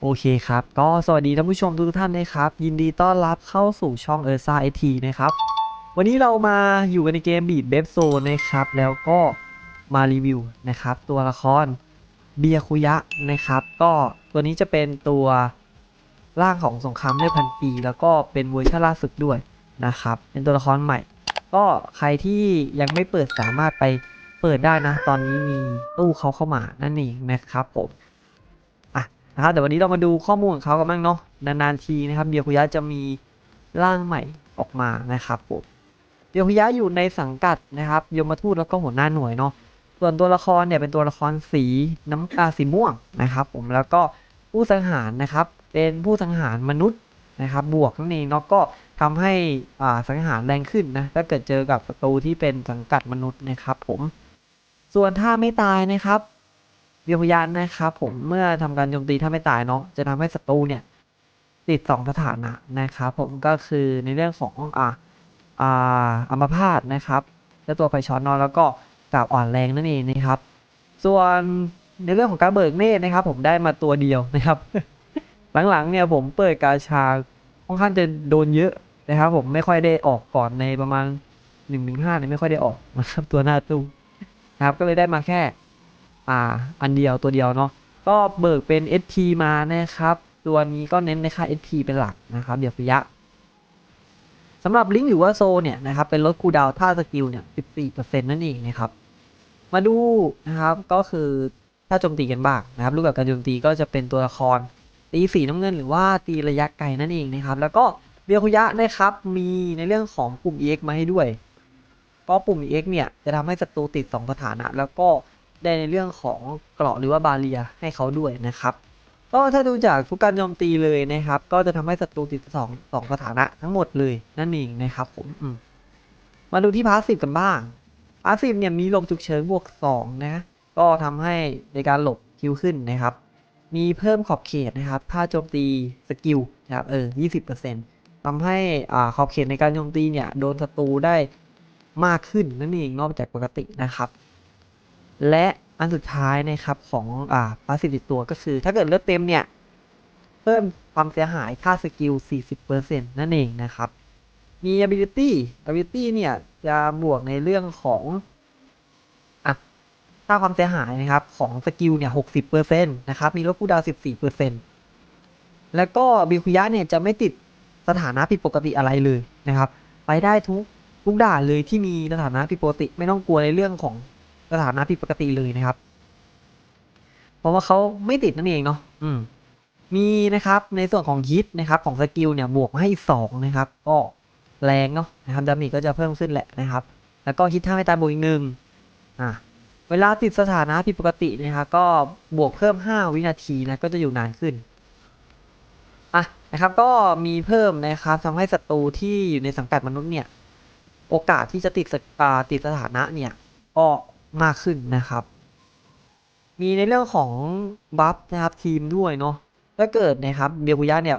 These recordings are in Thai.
โอเคครับ ก็สวัสดีท่านผู้ชมทุกท่านนะครับ ยินดีต้อนรับเข้าสู่ช่องเออร์ซ่าไอทีนะครับ วันนี้เรามาอยู่กันในเกมบีดเบฟโซนะครับ แล้วก็มารีวิวนะครับ ตัวละครเบียคุยะนะครับ ก็ตัวนี้จะเป็นตัวร่างของสงครามเลือดพันปี แล้วก็เป็นเวอร์ชันล่าสุดด้วยนะครับ เป็นตัวละครใหม่ ก็ใครที่ยังไม่เปิดสามารถไปเปิดได้นะ ตอนนี้มีตู้เขาเข้ามานั่นเองนะครับผม นะครับแต่วันนี้เรามาดูข้อมูลของเขากันบ้างเนาะนานๆทีนะครับเบียคุยะจะมีร่างใหม่ออกมานะครับผมเบียคุยะอยู่ในสังกัดนะครับยมทูตแล้วก็หัวหน้าหน่วยเนาะส่วนตัวละครเนี่ยเป็นตัวละครสีน้ำตาลสีม่วงนะครับ ผมแล้วก็ผู้สังหารนะครับเป็นผู้สังหารมนุษย์นะครับ บวกนั่นเองเนาะก็ทำให้อ่าสังหารแรงขึ้นนะถ้าเกิดเจอกับศัตรูที่เป็นสังกัดมนุษย์นะครับ ผม ส่วนถ้าไม่ตายนะครับ เบียร์พยานนะครับผมเมื่อทำการโจมตีถ้าไม่ตายเนาะจะทำให้ศัตรูเนี่ย ติดสองสถานะนะครับผมก็คือในเรื่องของอ่าอ่าอัมพาตนะครับ และตัวไฟช็อตนอนแล้วก็กาบอ่อนแรงนั่นเองนะครับ ส่วนในเรื่องของการเบิกเนตรนะครับ ผมได้มาตัวเดียวนะครับ หลังๆเนี่ยผมเปิดกาชาค่อนข้างจะโดนเยอะนะครับ ผมไม่ค่อยได้ออกก่อนในประมาณหนึ่งถึงห้าเนี่ยไม่ค่อยได้ออกนะครับตัวหน้าตู้นะครับ ก็เลยได้มาแค่ อ่า อันเดียวตัวเดียวเนาะก็เบิกเป็น SP มานะครับ ตัวนี้ก็เน้นในค่า SP เป็นหลักนะครับเดี๋ยวฟิยะสำหรับลิงก์หรือว่าโซเนี่ยนะครับเป็นลดคูดาวท่าสกิลเนี่ย 14%นั่นเองนะครับ มาดูนะครับก็คือถ้าโจมตีกันบ้างนะครับ รูปแบบการโจมตีก็จะเป็นตัวละครตีสีน้ำเงินหรือว่าตีระยะไกลนั่นเองนะครับ แล้วก็เบียคุยะนะครับมีในเรื่องของปุ่ม EX มาให้ด้วยก็ปุ่ม EX เนี่ยจะทำให้ศัตรูติด 2 สถานะ แล้วก็ ได้ในเรื่องของเกราะหรือว่าบาเรียให้เขาด้วยนะครับก็ถ้าดูจากทุกการโจมตีเลยนะครับ ก็จะทำให้ศัตรูติดสองสองสถานะทั้งหมดเลยนั่นเองนะครับผมอมมาดูที่พาสซีฟกันบ้างพาสซีฟเนี่ยมีลบฉุกเฉินบวก2นะก็ทำให้ในการหลบคิวขึ้นนะครับ มีเพิ่มขอบเขตนะครับ ถ้าโจมตีสกิลนะครับเออ20%ทำให้อ่าขอบเขตในการโจมตีเนี่ยโดนศัตรูได้มากขึ้นนั่นเองนอกจากปกตินะครับ และอันสุดท้ายนะครับของอ่าพาสซีฟติดตัวก็คือ ถ้าเกิดเลือดเต็มเนี่ย เพิ่มความเสียหายค่าสกิล 40%นั่นเองนะครับ มี ability ability เนี่ย จะบวกในเรื่องของอะค่าความเสียหายนะครับ ของสกิลเนี่ย 60%นะครับ มีลดคูลดาว 14%แล้วก็บิคุยะเนี่ย จะไม่ติดสถานะผิดปกติอะไรเลยนะครับ ไปได้ทุกทุกด่านเลยที่มีสถานะผิดปกติไม่ต้องกลัวในเรื่องของ สถานะผิดปกติเลยนะครับ เพราะว่าเขาไม่ติดนั่นเองเนาะอืม มีนะครับในส่วนของฮิตนะครับ ของสกิลเนี่ยบวกให้สองนะครับ ก็แรงเนาะนะครับดาเมจก็จะเพิ่มขึ้นแหละนะครับ แล้วก็ฮิตถ้าไม่ตายบวกอีกหนึ่งอ่าเวลาติดสถานะผิดปกตินะครับก็บวกเพิ่ม 5 วินาทีนะก็จะอยู่นานขึ้นอะนะครับก็มีเพิ่มนะครับทำให้ศัตรูที่อยู่ในสังกัดมนุษย์เนี่ย โอกาสที่จะติดสอ่าติดสถานะเนี่ยก็ มากขึ้นนะครับ มีในเรื่องของบัฟนะครับทีมด้วยเนาะถ้าเกิดนะครับเบียกุยะเนี่ย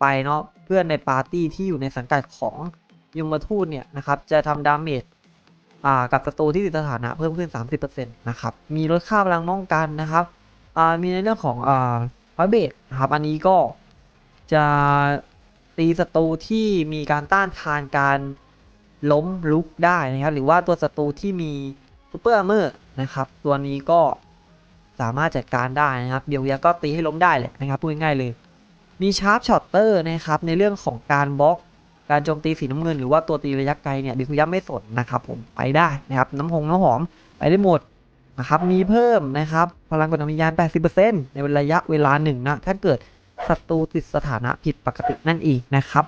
ไปเนาะเพื่อนในปาร์ตี้ที่อยู่ในสังกัดของยมทูตเนี่ยนะครับจะทำดาเมจอ่ากับศัตรูที่ติดสถานะเพิ่มขึ้น 30%นะครับ มีลดค่าพลังป้องกันนะครับอ่ามีในเรื่องของอ่าพอยเบสนะครับ อันนี้ก็จะตีศัตรูที่มีการต้านทานการล้มลุกได้นะครับ หรือว่าตัวศัตรูที่มี ซูเปอร์เมอร์นะครับ ตัวนี้ก็สามารถจัดการได้นะครับเบียวเวียก็ตีให้ล้มได้แหละนะครับพูดง่ายๆเลย มีชาร์ปช็อตเตอร์นะครับในเรื่องของการบล็อกการโจมตีสีน้ำเงินหรือว่าตัวตีระยะไกลเนี่ยเบียวเวียไม่สนนะครับผมไปได้นะครับน้ำหงน้ำหอมไปได้หมดนะครับมีเพิ่มนะครับพลังกดวิญญาณ 80%ในระยะเวลาหนึ่งนะถ้าเกิดศัตรูติดสถานะผิดปกตินั่นเองนะครับ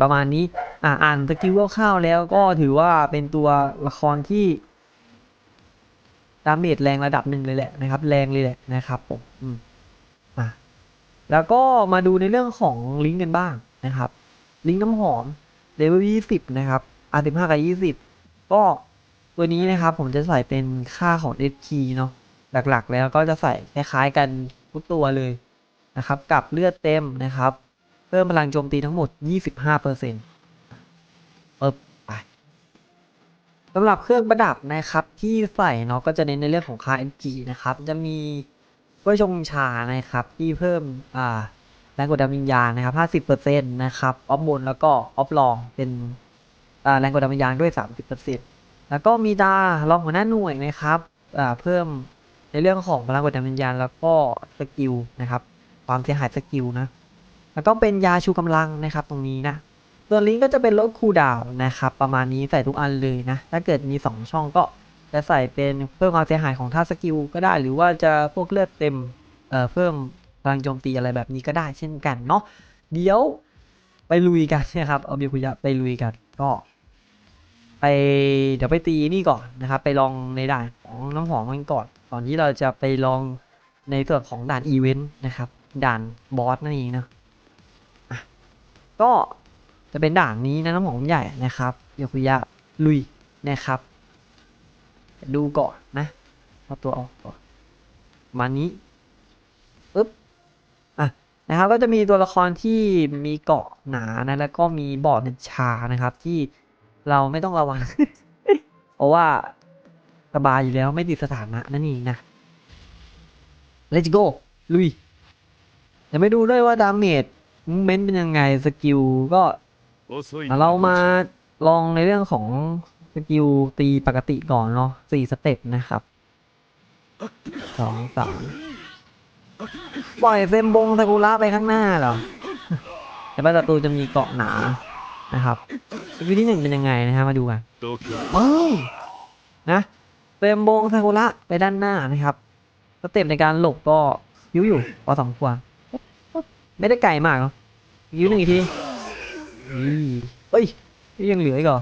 ประมาณนี้ อ่าอ่านสกิลคร่าวแล้วก็ถือว่าเป็นตัวละครที่ดาเมจแรงระดับหนึ่งเลยแหละนะครับ แรงเลยแหละนะครับผมอืมอะแล้วก็มาดูในเรื่องของลิงก์กันบ้างนะครับ ลิงก์น้ำหอมเลเวลยี่สิบนะครับอาร์สิบห้ากับยี่สิบก็ตัวนี้นะครับผมจะใส่เป็นค่าของ s k เนาะหลักๆ แล้วก็จะใส่คล้ายๆกันทุกตัวเลยนะครับ กับเลือดเต็มนะครับ เพิ่มพลังโจมตีทั้งหมด 25%เปอร์เซ็นต์ปึ๊บไป สำหรับเครื่องประดับนะครับที่ใส่เนาะก็จะเน้นในเรื่องของค่า NG นะครับจะมีกล้วยชงชานะครับที่เพิ่มอ่าแรงกดดันวิญญาณนะครับ 50%นะครับ ออฟบนแล้วก็ออฟลองเป็นอ่าแรงกดดันวิญญาณด้วย 30%แล้วก็มีดารองหัวหน้าหน่วยนะครับอ่าเพิ่มในเรื่องของพลังกดดันวิญญาณแล้วก็สกิลนะครับ ความเสียหายสกิลนะ แล้วก็เป็นยาชูกำลังนะครับตรงนี้นะ ส่วนลิงก์ก็จะเป็นลดคูดาวนะครับ ประมาณนี้ใส่ทุกอันเลยนะ ถ้าเกิดมี 2 ช่องก็จะใส่เป็นเพิ่มความเสียหายของท่าสกิลก็ได้ หรือว่าจะพวกเลือดเต็มเอ่อเพิ่มพลังโจมตีอะไรแบบนี้ก็ได้เช่นกันเนาะเดี๋ยวไปลุยกันนะครับเอาเบียคุยะไปลุยกันก็ไปเดี๋ยวไปตีนี่ก่อนนะครับ ไปลองในด่านของน้ำหอมกันก่อนก่อนที่เราจะไปลองในส่วนของด่านอีเวนต์นะครับ ด่านบอสนั่นเองนะอะก็ จะเป็นด่านนี้นะน้ำหอมใหญ่นะครับเยคุยะลุยนะครับ ดูก่อนนะเอาตัวออกก่อนมานี้ปึ๊บอะนะครับก็จะมีตัวละครที่มีเกาะหนานะแล้วก็มีบอร์ดชานะครับ ที่เราไม่ต้องระวัง เพราะว่าสบายอยู่แล้วไม่ติดสถานะนั่นเองนะ let's go ลุยเดี๋ยวไปดูด้วยว่าดาเมจเมนเป็นยังไงสกิลก็ เรามาลองในเรื่องของสกิลตีปกติก่อนเนาะสี่สเต็ปนะครับสองสามปล่อยเซมบงซากุระไปข้างหน้าเหรอแต่ว่าศัตรูจะมีเกาะหนานะครับสกิลที่หนึ่งเป็นยังไงนะฮะมาดูกัน度胸ปึ้งนะเซมบงซากุระไปด้านหน้านะครับสเต็ปในการหลบก็ยิ้วอยู่พอสมควรไม่ได้ไกลมากเนาะยิ้วหนึ่งอีกที อืมเอ้ยยังเหลืออีกเหรอ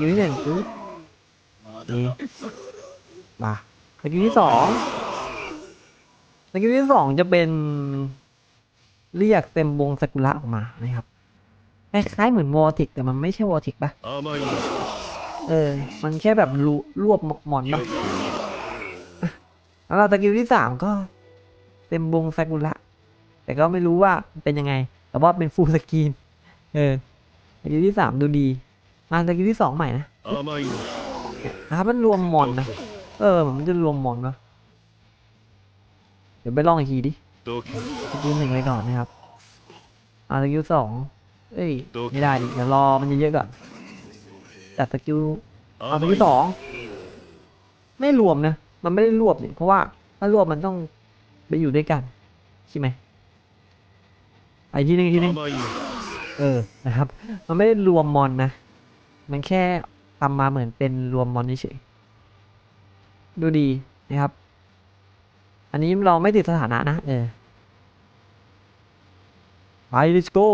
ยูนิตหนึ่งปึ๊บนี่มาสกิลที่สองสกิลที่สองจะเป็น เรียกเต็มวงสกุละออกมานะครับคล้ายๆเหมือนวอร์ติกแต่มันไม่ใช่วอร์ติกปะเออ มันแค่แบบรวบหมอนปะแล้วตะกิ้ที่สามก็เต็มวงสกุละ แต่ก็ไม่รู้ว่าเป็นยังไง แต่ว่าเป็นฟูลสกรีน เออสกิลที่สามดูดี มาสกิลที่สองใหม่นะนะครับมันรวมมอนนะ เออ มันจะรวมมอนปะเดี๋ยวไปลองอีกทีดิสกิลหนึ่งไปก่อนนะครับอาสกิลสองเอ้ย ไม่ได้ดิเดี๋ยวรอมันเยอะๆก่อนแต่สกิลอาสกิลสองไม่รวมนะ มันไม่ได้รวบเนี่ยเพราะว่าถ้ารวบมันต้องไปอยู่ด้วยกัน ใช่ไหม ไอ้ที่หนึงที่หนึงเออนะครับ มันไม่ได้รวมมอนนะ มันแค่ทำมาเหมือนเป็นรวมมอนเฉยดูดีนะครับ อันนี้เราไม่ติดสถานะนะเออไป let's go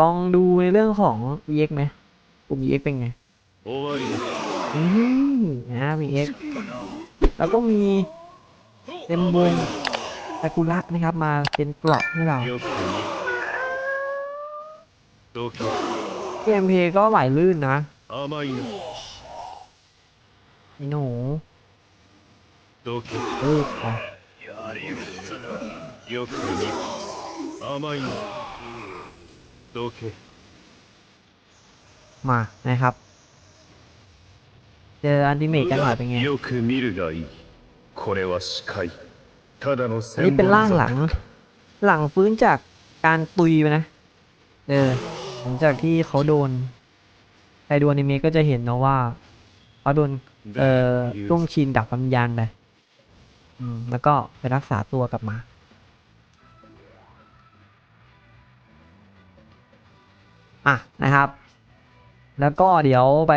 ลองดูในเรื่องของ EX ไหมปุ่ม EX เป็นไงอืมนะ EX แล้วก็มีเต็มวง ซากุระนะครับ มาเป็นเกราะให้เราเกมเพย์ก็ไหลลื่นนะไอ้หนูเอมา นะครับ เจออันติเมตกันหน่อยเป็นไง อันนี้เป็นร่างหลัง หลังฟื้นจากการตุยไปนะ เออ หลังจากที่เขาโดนใครดูอนิเมะก็จะเห็นเนาะว่าเขาโดน เอ่อช่วงชินดับวิญญาณไปอืม แล้วก็ไปรักษาตัวกลับมา อะนะครับ แล้วก็เดี๋ยวไป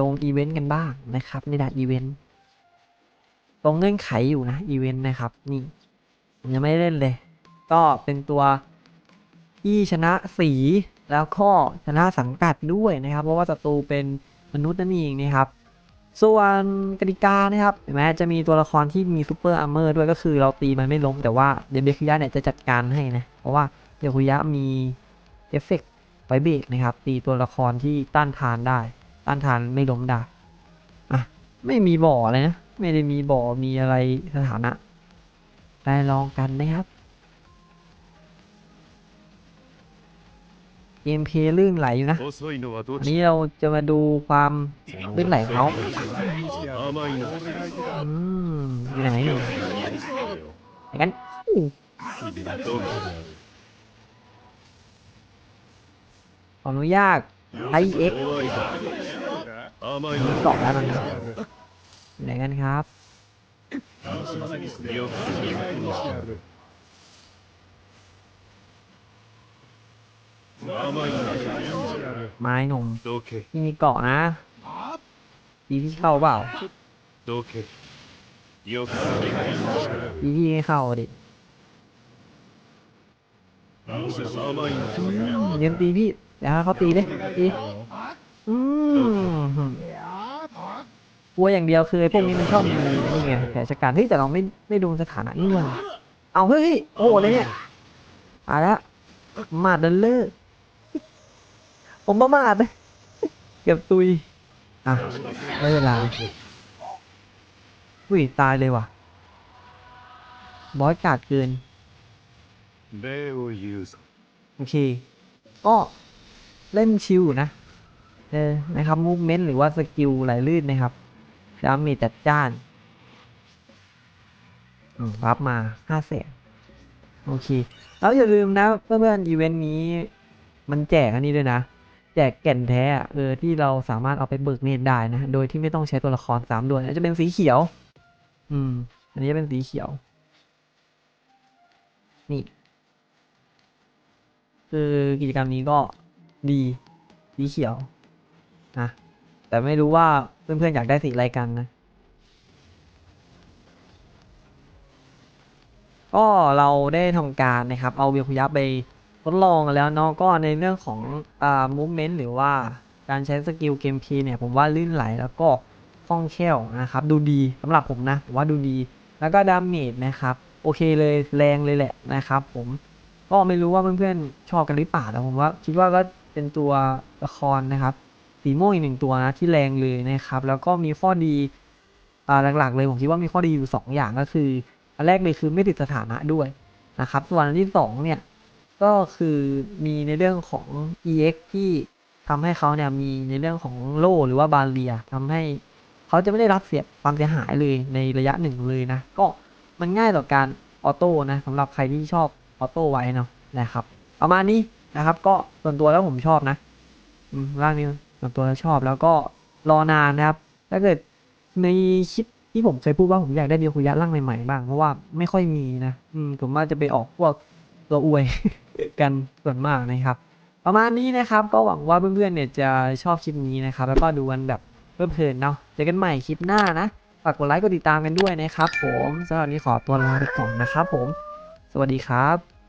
ลงอีเวนต์กันบ้างนะครับ ในด่านอีเวนต์ ตรงเงื่อนไขอยู่นะอีเวนต์นะครับนี่ยังไม่เล่นเลย ก็เป็นตัวที่ชนะสีแล้วก็ชนะสังกัดด้วยนะครับ เพราะว่าศัตรูเป็นมนุษย์นั่นเองนะครับ ส่วนกติกานะครับเห็นไหมจะมีตัวละครที่มีซูเปอร์อาร์เมอร์ด้วยก็คือเราตีมันไม่ล้มแต่ว่าเดเบคุยะเนี่ยจะจัดการให้นะ เพราะว่าเดเบคุยะมีเอฟเฟกต์ไฟเบรกนะครับ ตีตัวละครที่ต้านทานได้ ต้านทานไม่ล้มได้อะไม่มีบ่อเลยนะ ไม่ได้มีบ่อมีอะไรสถานะได้ลองกันนะครับ เกมเพย์ลื่นไหลอยู่นะนนี้เราจะมาดูความลื่นไหลเขาอืมยู่ไหนอยู่ไหนกันความนุยากไอเอ็กสองแล้วนะครับ ไหนกันครับ よく甘い ไม้หนุ่ม のどけ ที่มีเกาะนะดีพี่เข้าเปล่า どけよく ดีพี่ไม่เข้าดิ 甘いの เดี๋ยวตีพี่เดี๋ยวให้เขาตีดิตีอืม กลัวอย่างเดียวคือไอ้พวกนี้มันชอบมีนี่ไงแผลชะการเฮ้ยแต่เราไม่ไม่ดูสถานะนี่ว่ะเอาเฮ้ยโอ้โหเลยเนี่ยอาละมาดันเลิกผมประมาทเลยเก็บตุยอะไม่เป็นไรอุ้ยตายเลยว่ะ บอยกาดเกินโอเค ก็เล่นชิวนะเออนะครับมูฟเมนต์หรือว่าสกิลไหลลื่นนะครับ ดาเมจจัดจ้านรับมาห้าแสนโอเค แล้วอย่าลืมนะเพื่อนๆอีเวนต์นี้มันแจกอันนี้ด้วยนะ แจกแก่นแท้อะเออที่เราสามารถเอาไปเบิกเนตได้นะ โดยที่ไม่ต้องใช้ตัวละครสามดวงจะเป็นสีเขียว อืม อันนี้จะเป็นสีเขียว นี่ คือกิจกรรมนี้ก็ดี สีเขียวนะ แต่ไม่รู้ว่าเพื่อนๆอยากได้สีอะไรกันนะ ก็เราได้ทำการนะครับ เอาเวียคุยะไปทดลองแล้วเนาะก็ในเรื่องของอ่า movement หรือว่าการใช้สกิลเกมพีเนี่ย ผมว่าลื่นไหลแล้วก็คล่องแคล่วนะครับ ดูดีสำหรับผมนะผมว่าดูดี แล้วก็ดาเมจนะครับ โอเคเลยแรงเลยแหละนะครับผมก็ไม่รู้ว่าเพื่อนๆชอบกันหรือเปล่าแต่ผมว่าคิดว่าก็เป็นตัวละครนะครับ สีม่วงอีกหนึ่งตัวนะที่แรงเลยนะครับ แล้วก็มีข้อดีอ่าหลักๆเลยผมคิดว่ามีข้อดีอยู่ 2 อย่างก็คือ อันแรกเลยคือไม่ติดสถานะด้วยนะครับส่วนอันที่2เนี่ยก็คือมีในเรื่องของ EX ที่ทำให้เขาเนี่ยมีในเรื่องของโล่หรือว่าบาเรียทำให้เขาจะไม่ได้รับเสียความเสียหายเลยในระยะหนึ่งเลยนะ ก็มันง่ายต่อการออโต้นะสำหรับใครที่ชอบออโต้ไว้เนาะนะครับประมาณนี้นะครับ ก็ส่วนตัวแล้วผมชอบนะอืมร่างนี้ ส่วนตัวชอบแล้วก็รอนานนะครับ ถ้าเกิดในคลิปที่ผมเคยพูดว่าผมอยากได้เดียวคุยะร่างใหม่ๆบ้าง เพราะว่าไม่ค่อยมีนะอืมผมว่าจะไปออกพวกตัวอวยกันส่วนมากนะครับ ประมาณนี้นะครับ ก็หวังว่าเพื่อนๆเนี่ยจะชอบคลิปนี้นะครับ แล้วก็ดูกันแบบเพลินๆเนาะเจอกันใหม่คลิปหน้านะฝากกดไลค์กดติดตามกันด้วยนะครับ ผมสำหรับนี้ขอตัวลาไปก่อนนะครับ ผม สวัสดีครับ